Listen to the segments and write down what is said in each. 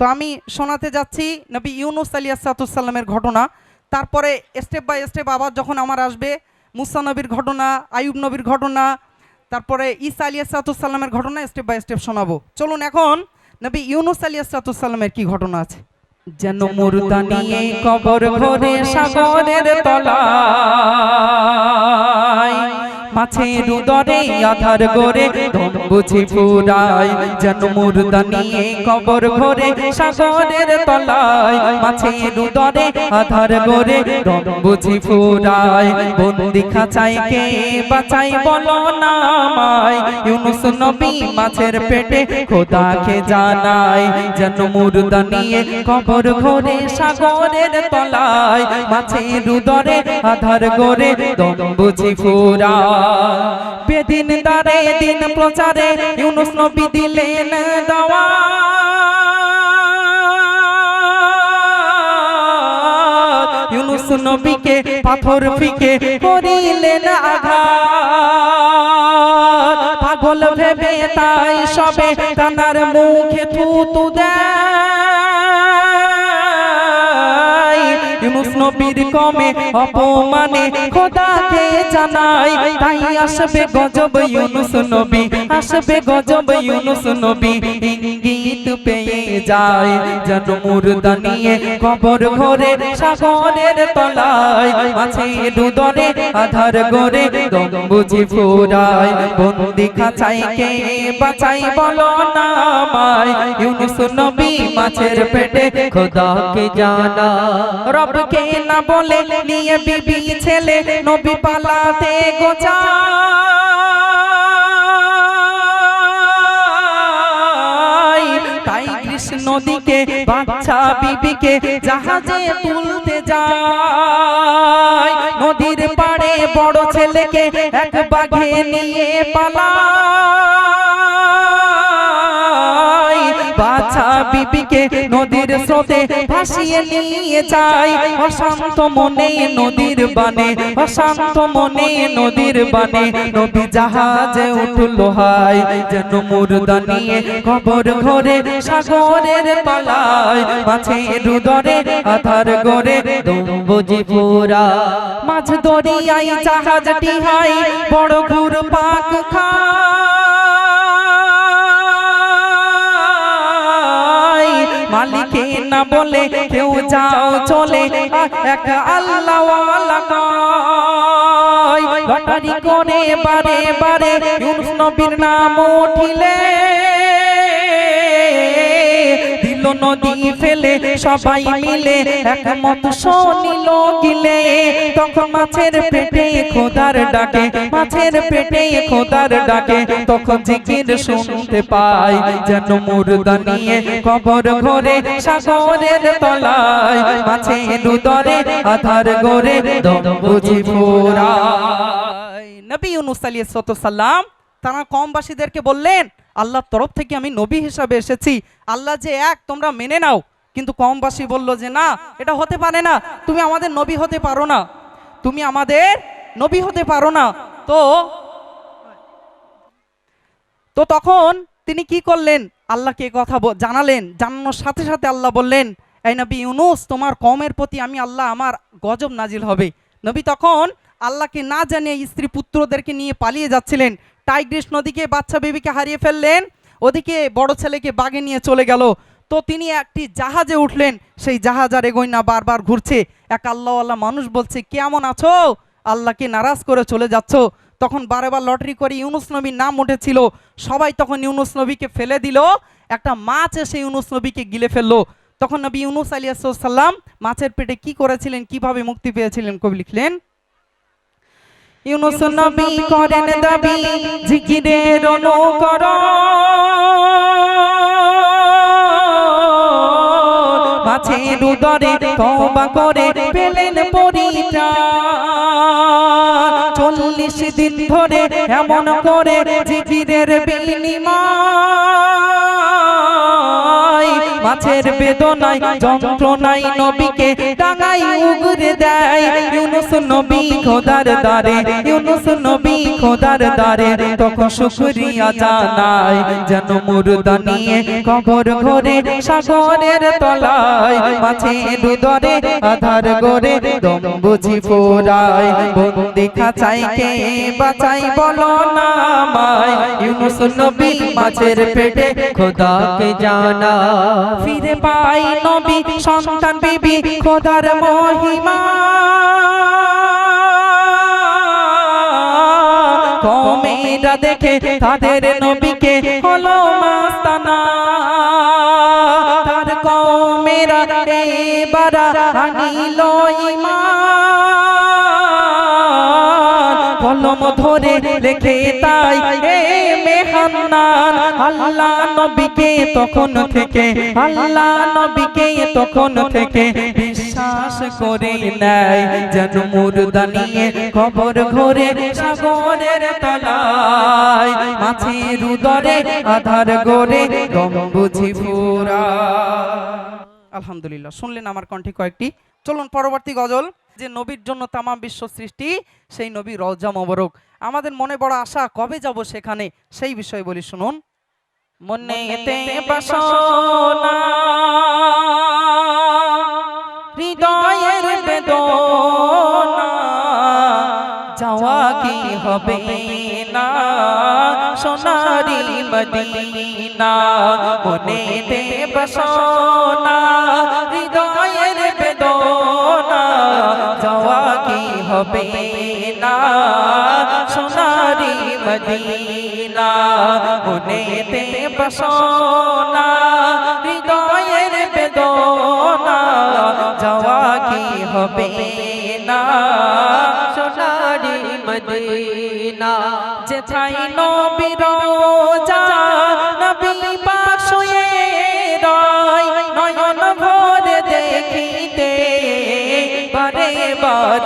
তো আমি শোনাতে যাচ্ছি নবী ইউনুস আলী আসাতুসাল্লামের ঘটনা। তারপরে স্টেপ বাই স্টেপ আবার যখন আমার আসবে মুসা নবীর ঘটনা আয়ুব নবীর ঘটনা তারপরে ঈসা আলী আসাতুসাল্লামের ঘটনা স্টেপ বাই স্টেপ শোনাবো। চলুন এখন নবী ইউনুস আলী আসাতুসাল্লামের কি ঘটনা আছে? যেন মুর্দা নিয়ে কবর ঘরে সাগরের তলায়। মাছের উদরে আধার গরে দম বুঝি ফুরায়, যেন মুর্দা নিয়ে কবর ঘরে, সাগরের তলায় মাছের উদরে আধার গরে দম বুঝি ফুরায়, বন্দি খাঁচাই কে বাঁচাই বলো না আমায়। ইউনুস নবী মাছের পেটে খোদাকে জানাই যেন মুর্দা নিয়ে কবর ঘরে, সাগরের তলায় মাছের উদরে আধার গরে দম বুঝি ফুরায়। বেদিন দারে দিন প্রচারে ইউনুস নবী দিলেন দাওয়া। ইউনুস নবীকে পাথর ফিকে করিলেন আঘাত। পাগল ভেবে তাই সবে কানার মুখে থুতু দেয়। নবীর কমে অপমানে খোদাকে জানাই তাই আসবে গজব ইউনুস নবী আসবে গজব ইউনুস নবী। যায়, যেন মুর্দা নিয়ে কবর ঘরে, সাগরের তলায় মাছে দুদরে আধার গরে দম বুঝি বন্দি খাঁচাই কে বাঁচাই বলো নবী মাছের পেটে খোদাকে জানা। রবকে না বলে নিয়ে বিবি ছেলে নবী পালাতে গোচা কৃষ্ণ দিকে বাচ্চা বিবিকে জাহাজে তুলতে যায়। নদীর পাড়ে বড় ছেলেকে এক বাঘে নিয়ে পালায়। বাচ্চা বিবিকে নদীর স্রোতে ভাসিয়ে নিয়ে যায়। অশান্ত মনে নদীর বানে, অশান্ত মনে নদীর বানে নদী জাহাজে উঠল হাই যেন মুর্দা নিয়ে কবর ঘরে সাগরের তলায় মাছে রুদরে আধার গরে দম্বজি পুরা। মাছ দরিয়াই জাহাজটি হাই বড় ঘুর পাক খায়। মালিকে না বলে কেউ যাও চলে, এক আল্লাহ ঘটারি করে বারে বারে নবীর নাম উঠিলে। দিল নদী ফেলে, সবাই মিলে একমত শোনিল গিলে। তখন মাছের পেটে খোদার ডাকে, মাছের পেটে খোদার ডাকে। তখন জিকির শুনতে পাই, যেন মুর্দা নিয়ে কবর ঘরে সাগরের তলায়। মাছের উদরে আধার গরে দম বুঝি ফোরায়। নবী ইউনুস আলাইহিস সালাম তারা কমবাসীদেরকে বললেন, আল্লাহর তরফ থেকে আমি নবী হিসাবে এসেছি। আল্লাহ যে এক, তোমরা মেনে নাও। কিন্তু কমবাসী বলল যে, না, এটা হতে পারে না। তুমি আমাদের নবী হতে পারো না। তুমি আমাদের নবী হতে পারো না। তো তো তখন তিনি কি করলেন? আল্লাহকে কথা জানালেন। জানানোর সাথে সাথে আল্লাহ বললেন, এই নবী ইউনুস, তোমার কমের প্রতি আমি আল্লাহ আমার গজব নাজিল হবে। নবী তখন আল্লাহকে না জানিয়ে স্ত্রী পুত্রদেরকে নিয়ে পালিয়ে যাচ্ছিলেন। টাইগ্রিস নদীকে বাচ্চা বেবিকে হারিয়ে ফেললেন, ওদিকে বড় ছেলেকে বাগে নিয়ে চলে গেল। তো তিনি একটি জাহাজে উঠলেন, সেই জাহাজ আর এগোয় না বারবার ঘুরছে। এক আল্লাহ আল্লাহ মানুষ বলছে, কেমন আছো? আল্লাহকে নারাজ করে চলে যাচ্ছ। তখন বারেবার লটারি করে ইউনুস নবীর নাম উঠেছিল। সবাই তখন ইউনুস নবীকে ফেলে দিল। একটা মাছ এসে ইউনুস নবীকে গিলে ফেলল। তখন নবী ইউনুস আলী সাল্লাম মাছের পেটে কি করেছিলেন, কীভাবে মুক্তি পেয়েছিলেন কবি লিখলেন ইউনুস নবী করেন দাবি জিকিরের অনুকর মাছের উদরে তওবা করে পেলেন পরিত্রাণ। চল্লিশ দিন ধরে এমন করে জিকিরের বিনিময়। মাছের বেদনায়, যন্ত্রণায় নবীকে টাঙাই উগরে দেয়। ইউনুস নবী খোদার দারে ইউনুস নবী খোদার দারে তখন শুকরিয়া জানায়, যেন মুর্দা নিয়ে কবর ঘরে, সাগরের তলায়, মাছের দরে আধার গরে দম বুঝি ফোরায়। বন্দি খাঁচাই কে বাঁচাই বলো না আমায়। ইউনুস নবী মাছের পেটে খোদাকে জানা ফিরে পাই নবী, সন্তান, বিবি, খোদার মহিমা। কমেরা দেখে তাদের নবীকে হলো মাস্তানা। তার কমেরা এবার আনিল ঈমান। কলম ধরে লেখে তাই এ আল্লাহ নবীকে তখন থেকে, আল্লাহ নবীকে তখন থেকে বিশ্বাস করে যেন মুর্দা নিয়ে ঘরে সাগরের তলায় আধার গড়ে দম বুঝি আলহামদুলিল্লাহ, শুনলেন আমার কণ্ঠে কয়েকটি। চলুন পরবর্তী গজল। যে নবীর জন্য তামাম বিশ্ব সৃষ্টি সেই নবী রওজা মোবারক। আমাদের মনে বড় আশা কবে যাব সেখানে? সেই বিষয়ে বলি শুনুন। বাসনা। হৃদয়ের বেদনা। যাওয়া কি হবে না? সোনারি মদিনা। মনেতে বাসনা হৃদয়ের যাওয়া কি হবে না। সোনারি মদিনা, মনেতে বাসনা, হৃদয়ের বেদনা, যাওয়া কি হবে না? সোনারি মদিনা যেথাই নবীর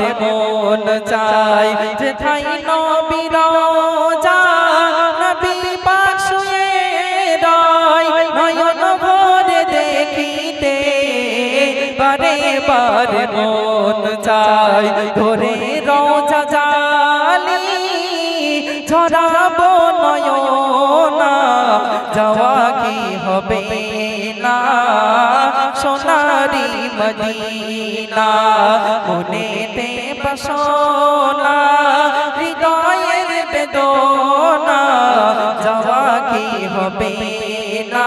বারে মন চায় যেথাই নবীর যা নবী পাক শুয়ে রয়, নয়ন ভরে দেখিতে বারে বারে মন চায় ধরে রোজা জালি ছড়াবো নয়না, যাওয়া কি হবে না? সোনারি মদিনা মনেতে বাসনা, হৃদয়ের বেদনা, যাওয়া কি হবে না?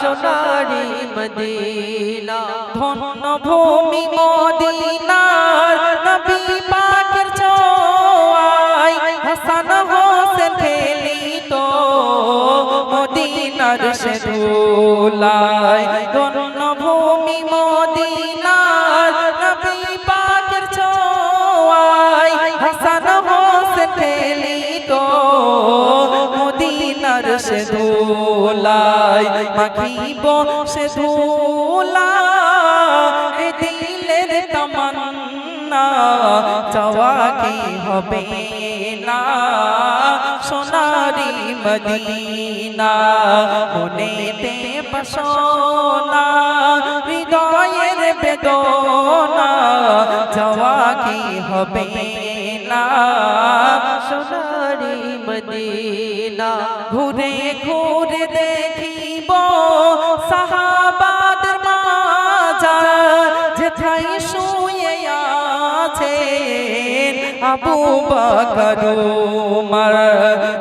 সোনারি মদিনা ধন্য ভূমি মদিনার নবী পাকের ছোঁয়ায় হাসান হোসেন খেলিত মদিনার সে ধুলায় ধুলায় মাখিব সে ধুলা এ দিলের তামান্না, চাওয়া কি হবে না? সোনারি মদিনা মনেতে বাসনা হৃদয়ের বেদনা যাওয়া কি হবে না? সোনারি মদিনা, ঘুরে আবু বকর উমর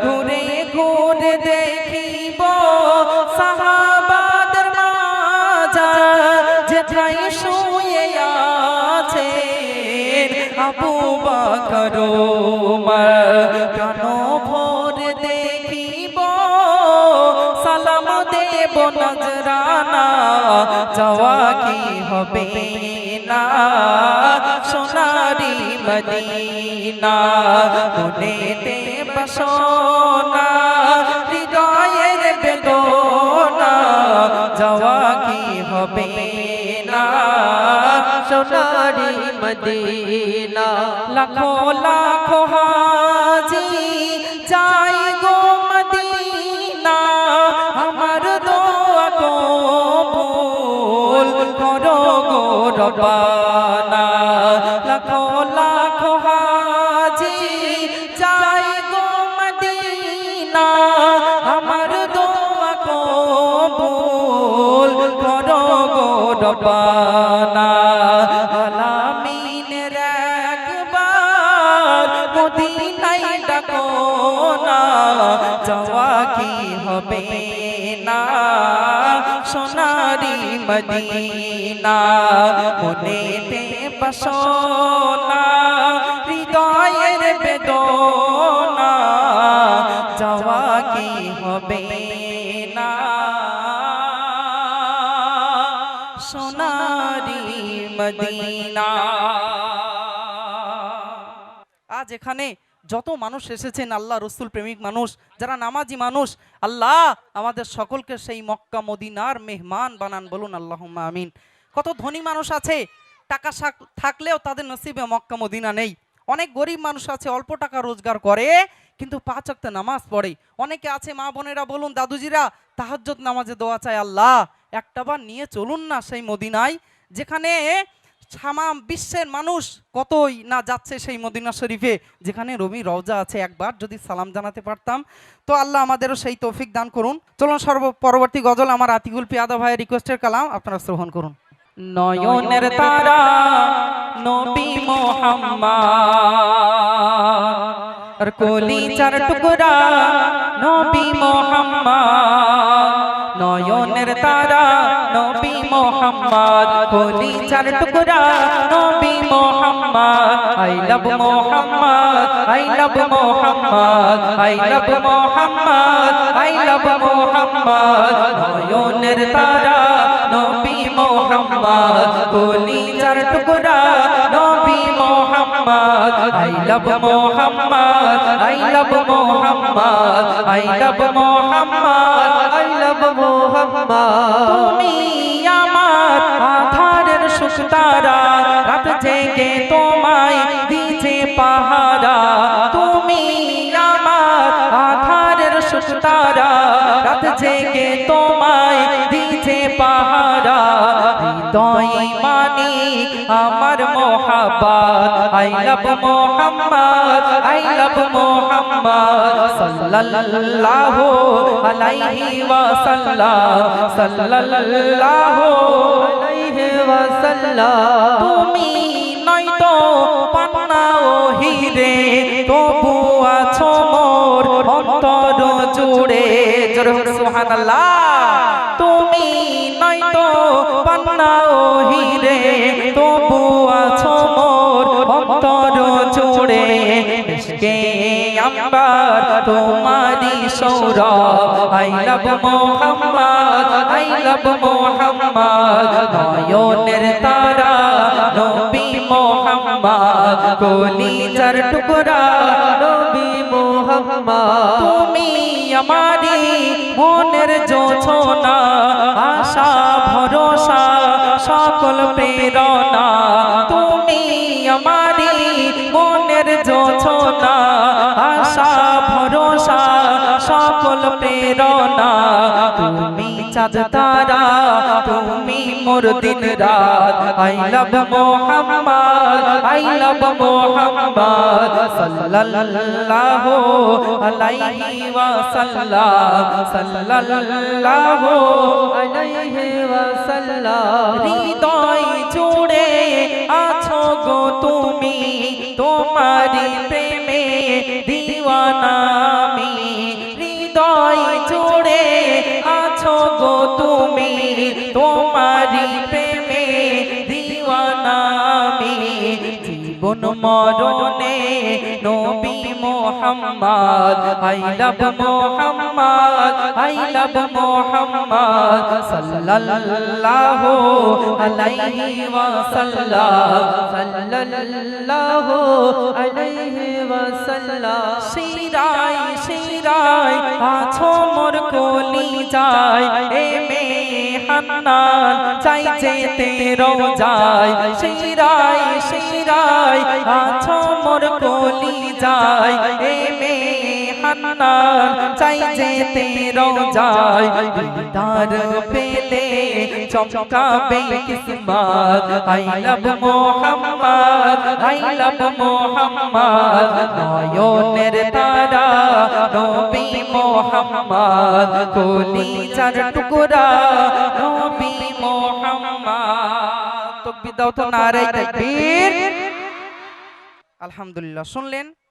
ঘুরে ঘুরে দেখিব সাহাবাদের মাজার যেথায় যাওয়া কি হবে না? সোনারি মদিনা মনেতে বাসনা হৃদয়ের বেদনা যাওয়া কি হবে না? সোনারি মদিনা লাখো লাখো হাজি গো রব্বানা লাখো লাখো হাজি যাই গো মদিনা, আমার দোয়া কবুল করো গো রব্বানা আলামিনের একবার মদিনায় ডাকো না, যাওয়া কি হবে? মদিনা মনেতে বাসনা হৃদয়ের বেদনা যাওয়া কি হবে না? সোনারি মদিনা। আজ এখানে যত মানুষ এসেছেন, আল্লাহ রসুল প্রেমিক মানুষ, যারা নামাজি মানুষ, আল্লাহ আমাদের সকলকে সেই মক্কা মদিনার মেহমান বানান বলুন আল্লাহ আমিন। কত ধনী মানুষ আছে, টাকা থাকলেও তাদের নসিবে মক্কা মদিনা নেই। অনেক গরিব মানুষ আছে, অল্প টাকা রোজগার করে, কিন্তু পাঁচ ওয়াক্ত নামাজ পড়ে। অনেকে আছে, মা বোনেরা বলুন, দাদুজিরা তাহাজ্জত নামাজে দোয়া চায়, আল্লাহ, একটা বার নিয়ে চলুন না সেই মদিনায়, যেখানে সামাম বিশ্বের মানুষ কতই না যাচ্ছে সেই মদিনা শরীফে যেখানে রবি রওজা আছে একবার যদি সালাম জানাতে পারতাম। তো আল্লাহ আমাদেরও সেই তৌফিক দান করুন। চলুন সর্ব পরবর্তী গজল আমার আতিকুল পিয়াদা ভাইয়ের রিকোয়েস্টের কালাম আপনারা শ্রবণ করুন। নয়নের তারা নবী মোহাম্মদ। আর কলি চার টুকরা নবী মোহাম্মদ। নয়নের তারা নবী মোহাম্মদ কলি চার টুকরা, নবী Muhammad. I love Muhammad I love Muhammad I love Muhammad I love Muhammad. নয়নের তারা নবী মোহাম্মদ কলি চার টুকরা Muhammad, I love Muhammad, I love Muhammad, I love Muhammad, I love Muhammad. আধারের সুস্তারা রাত জেগে তোমায় দিছে পাহারা। তুমি আধারের সুস্তারা, রাত জেগে তোমায় দিছে পাহারা। হৃদয় মানি আমার মোহাব্বত। I love Mohammad, I love Mohammad. সাল্লাল্লাহু আলাইহি ওয়াসাল্লাম, সাল্লাল্লাহু আলাইহি ওয়াসাল্লাম। তুমি নয়তো পান্না ও হিরে, তবু আছো মোর অন্তর। জুড়ে সুবহানাল্লাহ। তুমি নয়তো পান্না ও হিরে তবু আছো মোর অন্তর জুড়ে মিশকে আম্বার তোমারি Sourav. I love Mohammad, I love Mohammad. নয়নের তারা, নবী মোহাম্মদ। কলিজার টুকরা, নবী মোহাম্মদ। আমারি মনের যোছনা আশা ভরসা সকল প্রেরণা। তুমি আমারি মনের জোছনা সকল প্রেরণা। তুমি চাঁদ তারা, তুমি মোর দিন রাত। I love Mohammad, I love Mohammad, সাল্লাল্লাহু আলাইহি ওয়াসাল্লাম, সাল্লাল্লাহু আলাইহি ওয়াসাল্লাম। হৃদয় জুড়ে আছো গো তুমি তোমারি প্রেমে দিওয়ানা। তুমি তোমারি প্রেমে দিওয়ানা জীবন মরণে নবী Mohammad, I Mohammad I Mohammad, সাল্লাল্লাহু আলাইহি ওয়াসাল্লাম, সাল্লাল্লাহু আলাইহি ওয়াসাল্লাম। শিরাই শিরাই আছো মোর কলি যায় এ মে হান্নান, চাই যেতে রোজায়। শিরাই শিরাই আছো মোর কলি যায় এ হান্নান চাই যেতে রোজায় দিদার পেলে চমকাবে কিসমত। I love Mohammad, I love Mohammad. নয়নের তারা, নবী মোহাম্মদ। কলি চার টুকরা, নবী মোহাম্মদ। তকবীর দাও তো নারে তাকবীর। আলহামদুলিল্লাহ, শুনলেন?